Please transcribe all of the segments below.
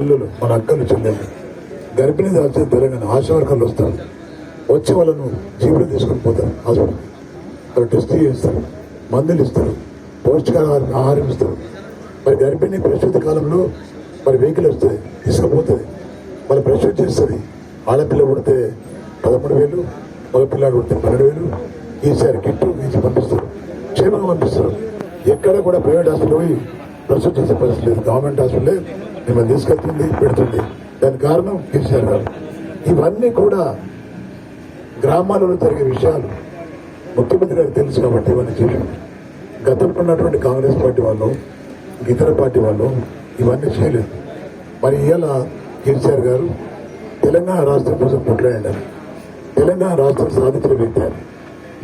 పిల్లలు మన అక్కలు చెల్లెళ్ళు. గర్భిణీ దాల్చే తెలంగాణ ఆశా వర్గాలు వస్తారు. వచ్చే వాళ్ళను జీవులు తీసుకొని పోతారు హాస్పిటల్. వాళ్ళు టెస్ట్ చేస్తారు మందులు ఇస్తారు పౌష్టికాహార ఆహారం ఇస్తారు. మరి గర్భిణీ ప్రసూతి కాలంలో మరి వెహికల్ వస్తుంది తీసుకుపోతుంది మరి ప్రసూతి చేస్తుంది. ఆడపిల్ల పుడితే పదమూడు వేలు మగపిల్లాడు పుడితే పన్నెండు వేలు. ఈసారి కిట్టు ఇచ్చి పంపిస్తారు. క్షేమంగా పంపిస్తారు. ఎక్కడ కూడా ప్రైవేట్ హాస్పిటల్ పోయి ప్రసూతి చేసే పరిస్థితి లేదు గవర్నమెంట్ హాస్పిటలే మిమ్మల్ని తీసుకెళ్తుంది పెడుతుంది. దానికి కారణం కేసీఆర్ గారు. ఇవన్నీ కూడా గ్రామాలలో జరిగే విషయాలు ముఖ్యమంత్రి గారికి తెలుసు కాబట్టి ఇవన్నీ చేశారు గతంలో ఉన్నటువంటి కాంగ్రెస్ పార్టీ వాళ్ళు ఇతర పార్టీ వాళ్ళు ఇవన్నీ చేయలేదు. మరి ఇవాళ కేసీఆర్ గారు తెలంగాణ రాష్ట్రం కోసం కొట్లాడారు. తెలంగాణ రాష్ట్రం సాధించిన వ్యక్తి ఆయన.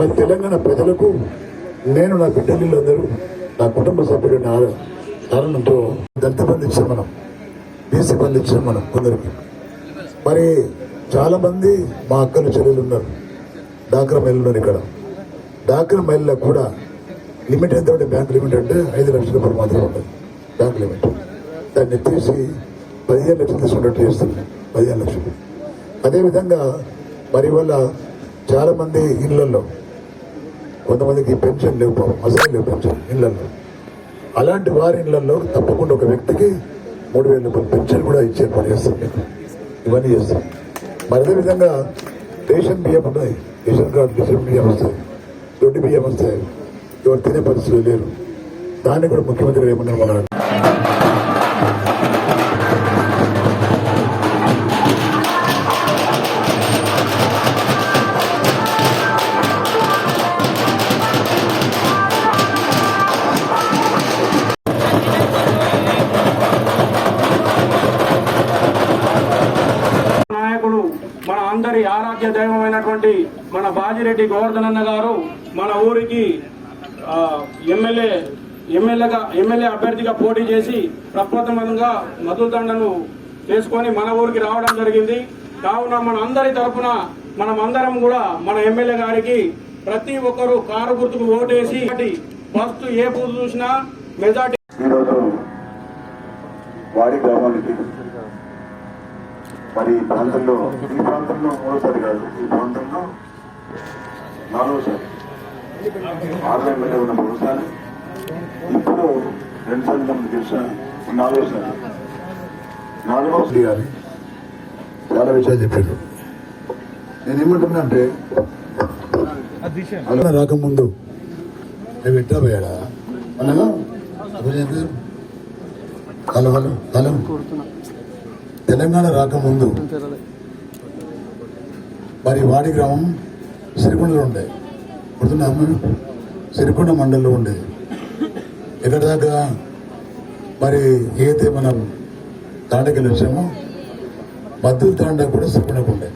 మరి తెలంగాణ ప్రజలకు నేను నా బిడ్డలందరూ నా కుటుంబ సభ్యుడు నా కారణంతో దళిత బంధు ఇచ్చాం మనం బీసీ బంధు ఇచ్చాం మనం కొందరికి. మరి చాలా మంది మా అక్కలు చెల్లెలు ఉన్నారు. డాక్రా మహిళలు ఇక్కడ. డాక్రా మహిళలకు కూడా లిమిట్ ఎంత ఉంటే బ్యాంక్ లిమిట్ అంటే ఐదు లక్షల రూపాయలు మాత్రమే ఉంటుంది. Bank limit. దాన్ని ఎత్తేసి పదిహేను లక్షలు తీసుకున్నట్టు చేస్తుంది. పదిహేను లక్షలు. అదేవిధంగా మరి వల్ల చాలామంది ఇళ్ళలో కొంతమందికి పెన్షన్ లేవు పాపం, అసలు లేవు పెన్షన్ ఇళ్ళలో. అలాంటి వారి ఇళ్ళలో తప్పకుండా ఒక వ్యక్తికి మూడు వేల రూపాయలు పెన్షన్ కూడా ఇచ్చే పని చేస్తాం మీకు ఇవన్నీ చేస్తాం. మరి అదేవిధంగా రేషన్ బియ్యం ఉన్నాయి. రేషన్ కార్డు రేషన్ బియ్యం వస్తాయి. దొడ్డి బియ్యం వస్తాయి. ఎవరు తినే పరిస్థితులు లేరు. దాన్ని కూడా ముఖ్యమంత్రి ఏమన్నా మన మన అందరి ఆరాధ్య దైవమైనటువంటి మన బాజిరెడ్డి గోవర్ధన్ అన్న గారు మన ఊరికి ఎమ్మెల్యే ఎమ్మెల్యేగా ఎమ్మెల్యే అభ్యర్థిగా పోటీ చేసి ప్రప్రథమంగా మధుదండను చేసుకొని మన ఊరికి రావడం జరిగింది. కావున మన అందరి తరఫున మనం అందరం కూడా మన ఎమ్మెల్యే గారికి ప్రతి ఒక్కరూ కారు గుర్తుకు ఓటేసి ఫస్ట్ ఏ పూజ చూసినా మెజార్టీ ఈరోజు వాడి గ్రామానికి మరి ఈ ప్రాంతంలో ఈ ప్రాంతంలో మూడోసారి కాదు ఈ ప్రాంతంలో నాలుగోసారి. ఆరు మీద ఉన్న మూడోసారి ఇప్పుడు రెండు సార్లు తమకు తెలిసిన నాలుగోసారి. నాలుగోసారి గారి చాలా విషయాలు చెప్పారు. నేను ఏమంటున్నా అంటే అలా రాకముందు నేను ఎట్టా పోయాడా అలాగా హలో హలో హలో తెలంగాణ రాకముందు మరి వాడి గ్రామం సిరికొండలో ఉండే. గుర్తున్నా సిరికొండ మండలంలో ఉండే. ఎక్కడి దాకా మరి ఏదైతే మనం తాండకి వచ్చామో మద్దతు తాండా కూడా సిరికొండకు ఉండే.